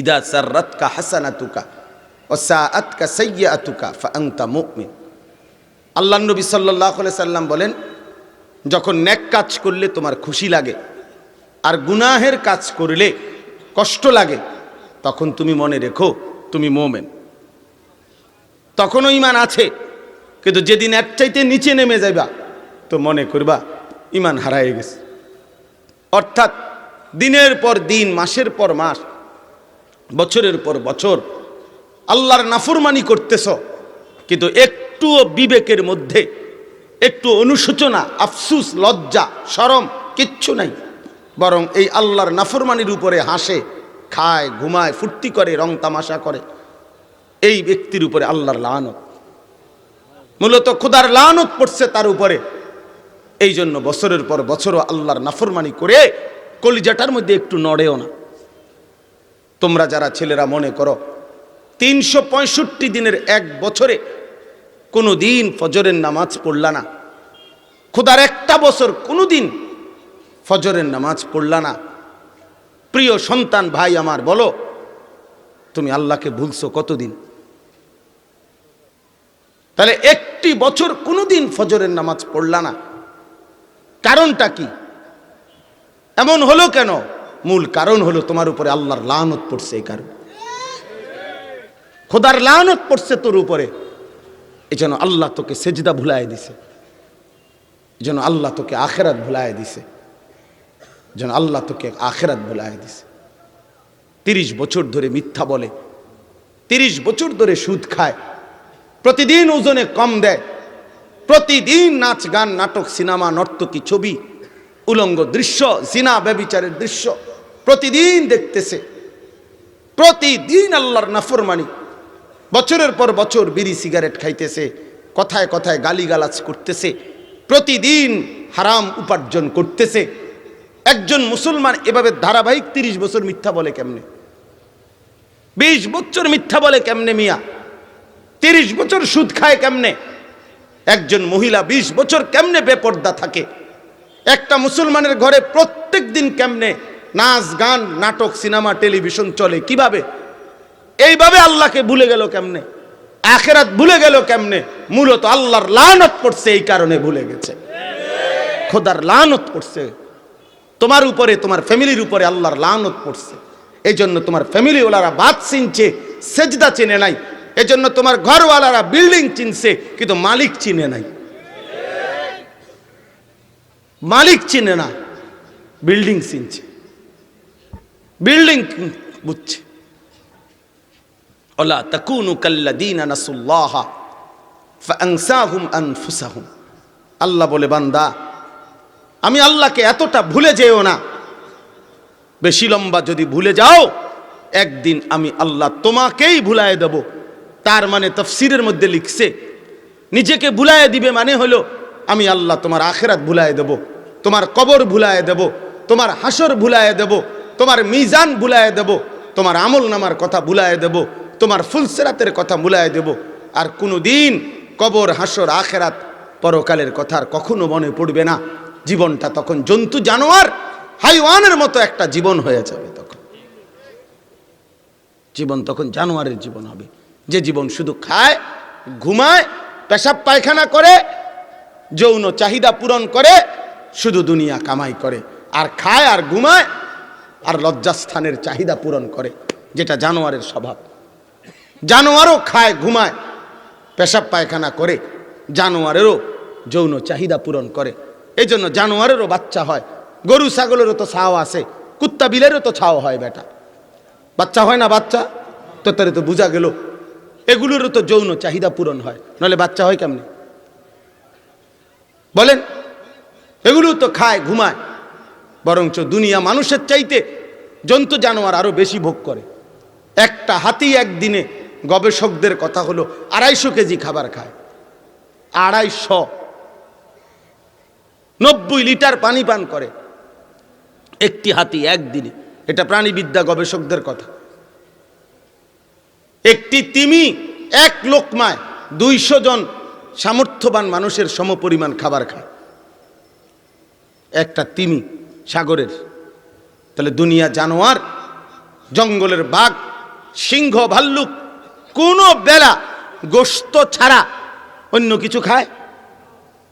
ইদা সাররাতকা হাসানাতুকা ও সাআতকা সাইয়্যাতুকা ফাআনতা মুমিন। আল্লাহ নবী সাল্লাল্লাহু সাল্লাম বলেন, যখন নেক কাজ করলে তোমার খুশি লাগে আর গুনাহের কাজ করলে কষ্ট লাগে, তখন তুমি মনে রেখো তুমি মোমেন। তখনও ইমান আছে, কিন্তু যেদিন এক চাইতে নিচে নেমে যাইবা, তো মনে করবা ইমান হারায় গেছে। অর্থাৎ দিনের পর দিন, মাসের পর মাস বছরের পর বছর আল্লাহর নাফরমানি করতেছ, কিন্তু একটুও বিবেকের মধ্যে একটু অনুশোচনা, আফসুস, লজ্জা, শরম কিচ্ছু নাই। বরং এই আল্লাহর নাফরমানির উপরে হাসে, খায়, ঘুমায়, ফুর্তি করে, রং তামাশা করে। এই ব্যক্তির উপরে আল্লাহর লানত। মূলত খোদার লানত পড়ছে তার উপরে। এই জন্য বছরের পর বছরও আল্লাহর নাফরমানি করে, কলিজাটার মধ্যে একটু নড়েও না। তোমরা যারা ছেলেরা মনে করো, তিনশো পঁয়ষট্টি দিনের এক বছরে কোনো দিন ফজরের নামাজ পড়লা না। খোদার একটা বছর কোনো দিন ফজরের নামাজ পড়লা না। প্রিয় সন্তান ভাই আমার, বলো, তুমি আল্লাহকে ভুলছো কতদিন? তাহলে একটি বছর কোনোদিন ফজরের নামাজ পড়লা না। কারণটা কি? এমন হলো কেন? মূল কারণ হলো তোমার উপরে আল্লাহর লানত পড়ছে এই কারণ। খোদার লানত পড়ছে তোর উপরে। এই জন্য আল্লাহ তোকে সেজদা ভুলাই দিছে। জন্য আল্লাহ তোকে আখেরাত ভুলাই দিছে। যেন আল্লাহ তোকে আখেরাত ভুলাই দিছে। তিরিশ বছর ধরে মিথ্যা বলে, তিরিশ বছর ধরে সুদ খায়। প্রতিদিন ওজনে কম দেয়। প্রতিদিন নাচ গান, নাটক, সিনেমা, নর্তকী ছবি উলঙ্গ দৃশ্য, জিনা ব্যবিচারের দৃশ্য। প্রতিদিন দেখতেছে। প্রতিদিন আল্লাহর নাফরমানি। বছরের পর বছর বিড়ি সিগারেট খাইতেছে, কথায় কথায় গালিগালাজ করতেছে, প্রতিদিন হারাম উপার্জন করতেছে। একজন মুসলমান এভাবে ধারাবাহিক তিরিশ বছর মিথ্যা বলে কেমনে? বিশ বছর মিথ্যা বলে কেমনে মিয়া? তিরিশ বছর সুদ খায় কেমনে? একজন মহিলা বিশ বছর কেমনে বেপর্দা থাকে? একটা মুসলমানের ঘরে প্রত্যেক দিন কেমনে নাচ, গান, নাটক, সিনেমা, টেলিভিশন চলে? কীভাবে? এইভাবে আল্লাহকে ভুলে গেল কেমনে? আখেরাত ভুলে গেল কেমনে? মূলত আল্লাহর লানত পড়ছে, এই কারণে ভুলে গেছে। খোদার লানত পড়ছে। তোমার উপরে, তোমার ফ্যামিলির উপরে আল্লাহর লানত পড়ছে। এই জন্য তোমার ফ্যামিলি ওলারা বাদ চিনছে, সেজদা চিনে নাই। এই জন্য তোমার ঘরওয়ালারা বিল্ডিং চিনছে, কিন্তু মালিক চিনে নাই। মালিক চিনে না বিল্ডিং চিনছে। বিল্ডিং বুঝছে। ওলা তাকুনু কাল্লাদিনা নাসুল্লাহ, ফাআনসাহুম আনফুসাহুম। আল্লাহ বলে, বান্দা, আমি আল্লাহকে এতটা ভুলে যেও না। বেশি লম্বা যদি ভুলে যাও, একদিন আমি আল্লাহ তোমাকেই ভুলায় দেব। তার মানে তফসিরের মধ্যে লিখছে, নিজেকে ভুলায় দিবে মানে হলো আমি আল্লাহ তোমার আখেরাত ভুলায় দেব, তোমার কবর ভুলায় দেব, তোমার হাসর ভুলায় দেব, তোমার মিজান ভুলায় দেব, তোমার আমল নামার কথা ভুলায় দেব, তোমার ফুলসেরাতের কথা ভুলায় দেব। আর কোনো দিন কবর, হাসর, আখেরাত পরকালের কথা আর কখনো মনে পড়বে না। জীবনটা তখন জন্তু, জানোয়ার, হাইওয়ানের মতো একটা জীবন হয়ে যাবে তখন। জীবন তখন জানোয়ারের জীবন হবে। যে জীবন শুধু খায়, ঘুমায়, পেশাব পায়খানা করে যৌন চাহিদা পূরণ করে, শুধু দুনিয়া কামাই করে। আর খায় আর ঘুমায়, আর লজ্জাস্থানের চাহিদা পূরণ করে, যেটা জানোয়ারের স্বভাব। জানোয়ারও খায়, ঘুমায়, পেশাব পায়খানা করে, জানোয়ারেরও যৌন চাহিদা পূরণ করে। এই জন্য জানোয়ারেরও বাচ্চা হয়। গরু, ছাগলেরও তো ছাও আছে, কুত্তা, বিলেরও তো ছাও হয় বেটা। বাচ্চা হয় না বাচ্চা? তো তারে তো বোঝা গেল, এগুলোরও তো যৌন চাহিদা পূরণ হয়। নাহলে বাচ্চা হয় কেমনে? বলেন, এগুলো তো খায়, ঘুমায়। বরঞ্চ দুনিয়া মানুষের চাইতে জন্তু জানোয়ার আরও বেশি ভোগ করে। একটা হাতি একদিনে গবেষকদের কথা হলো আড়াইশো কেজি খাবার খায়। আড়াইশো। নব্বই লিটার পানি পান করে একটি হাতি একদিনে। এটা প্রাণীবিদ্যা গবেষকদের কথা। একটি তিমি এক লোকমায় দুইশো জন সামর্থ্যবান মানুষের সমপরিমাণ খাবার খায়। একটা তিমি সাগরের, তাহলে দুনিয়া জানোয়ার, জঙ্গলের বাঘ, সিংহ, ভাল্লুক, কোনো বেলা গোস্ত ছাড়া অন্য কিছু খায়?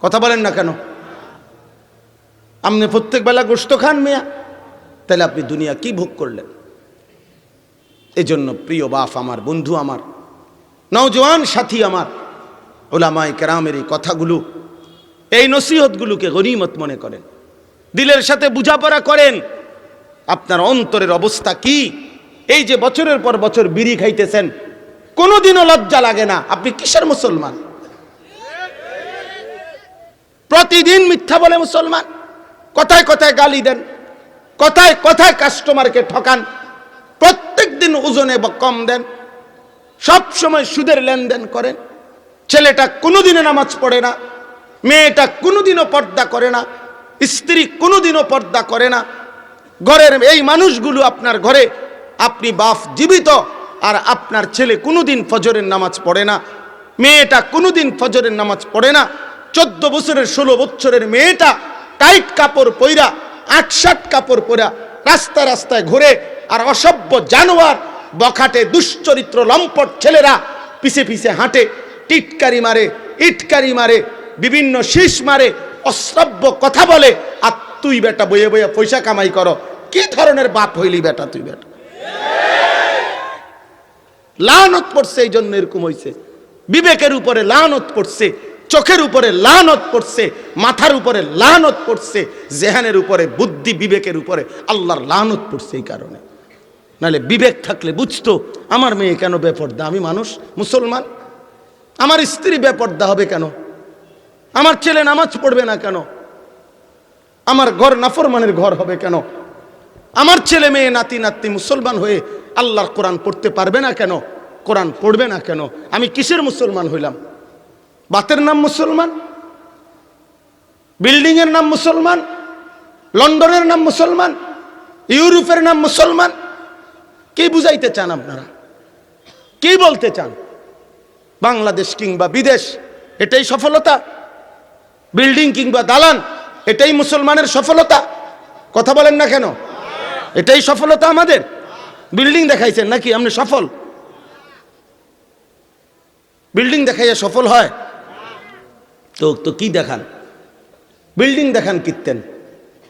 কথা বলেন না কেন? আপনি প্রত্যেক বেলা গোস্ত খান মিয়া, তাহলে আপনি দুনিয়া কি ভোগ করলেন? এজন্য প্রিয় বাপ আমার, বন্ধু আমার, নওজোয়ান সাথী আমার ওলামাই কেরামের এই কথাগুলো, এই নসিহতগুলোকে গনিমত মনে করেন। দিলের সাথে বুঝাপড়া করেন। আপনার অন্তরের অবস্থা কি? এই যে বছরের পর বছর বিড়ি খাইতেছেন, কোনোদিনও লজ্জা লাগে না। আপনি কিসের মুসলমান? প্রতিদিন মিথ্যা বলে মুসলমান? কথায় কথায় গালি দেন, কথায় কথায় কাস্টমারকে ঠকান প্রত্যেক দিন ওজনে কম দেন সব সময় সুদের লেনদেন করেন। ছেলেটা কোনোদিনও নামাজ পড়ে না, মেয়েটা কোনোদিনও পর্দা করে না, স্ত্রী কোনোদিনও পর্দা করে না। ঘরের এই মানুষগুলো আপনার ঘরে, আপনি বাপ জীবিত, আর আপনার ছেলে কোনোদিন ফজরের নামাজ পড়ে না, মেয়েটা কোনোদিন ফজরের নামাজ পড়ে না, চোদ্দ বছরের, ষোলো বছরের মেয়েটা টাইট কাপড় পইরা আট ষাট কাপড় পরা রাস্তায় রাস্তায় ঘুরে, আর অসভ্য জানোয়ার, বখাটে, দুশ্চরিত্র, লম্পট ছেলেরা পিছে পিছে হাঁটে টিটকারি মারে, ইটকারি মারে, বিভিন্ন শীষ মারে, অশ্রাব্য কথা বলে, আর তুই বেটা বইয়ে বইয়ে পয়সা কামাই করো। কি ধরনের বাপ হইলি বেটা তুই বেটা? লানত পড়ছে, এই জন্য এরকম হইছে। বিবেকের উপরে লানত পড়ছে, চোখের উপরে লানত পড়ছে, মাথার উপরে লানত পড়ছে, জেহানের উপরে, বুদ্ধি বিবেকের উপরে, আল্লাহর লানত পড়ছে এই কারণে। নাহলে বিবেক থাকলে বুঝতো, আমার মেয়ে কেন বেপর্দা? আমি মানুষ, মুসলমান? আমার স্ত্রী বেপর্দা হবে কেন? আমার ছেলে নামাজ পড়বে না কেন? আমার ঘর নাফরমানের ঘর হবে কেন? আমার ছেলে মেয়ে, নাতি নাতি মুসলমান হয়ে আল্লাহর কোরআন পড়তে পারবে না কেন? কোরআন পড়বে না কেন? আমি কিসের মুসলমান হইলাম? বাতের নাম মুসলমান? বিল্ডিংয়ের নাম মুসলমান? লন্ডনের নাম মুসলমান? ইউরোপের নাম মুসলমান? কি বুঝাইতে চান আপনারা? কি বলতে চান? বাংলাদেশ কিংবা বিদেশ, এটাই সফলতা। বিল্ডিং কিংবা দালান, এটাই মুসলমানের সফলতা। কথা বলেন না কেন? এটাই সফলতা আমাদের। বিল্ডিং দেখাইছেন নাকি? আপনি সফল? বিল্ডিং দেখাইয়া সফল হয়? তো তো কি দেখান? বিল্ডিং দেখান কিনতেন।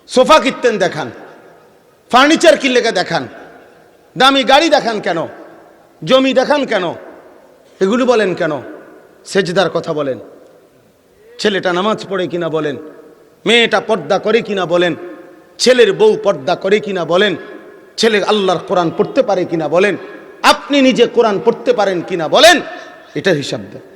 সোফা কিনতেন দেখান। ফার্নিচার কি লেগে দেখান? দামি গাড়ি দেখান কেন? জমি দেখান কেন? এগুলো বলেন কেন? সেজদার কথা বলেন। ছেলেটা নামাজ পড়ে কিনা বলেন? মেয়েটা পর্দা করে কিনা বলেন? ছেলের বউ পর্দা করে কিনা বলেন? ছেলে আল্লাহর কোরআন পড়তে পারে কিনা বলেন? আপনি নিজে কোরআন পড়তে পারেন কিনা বলেন? এটা হিসাব দেন।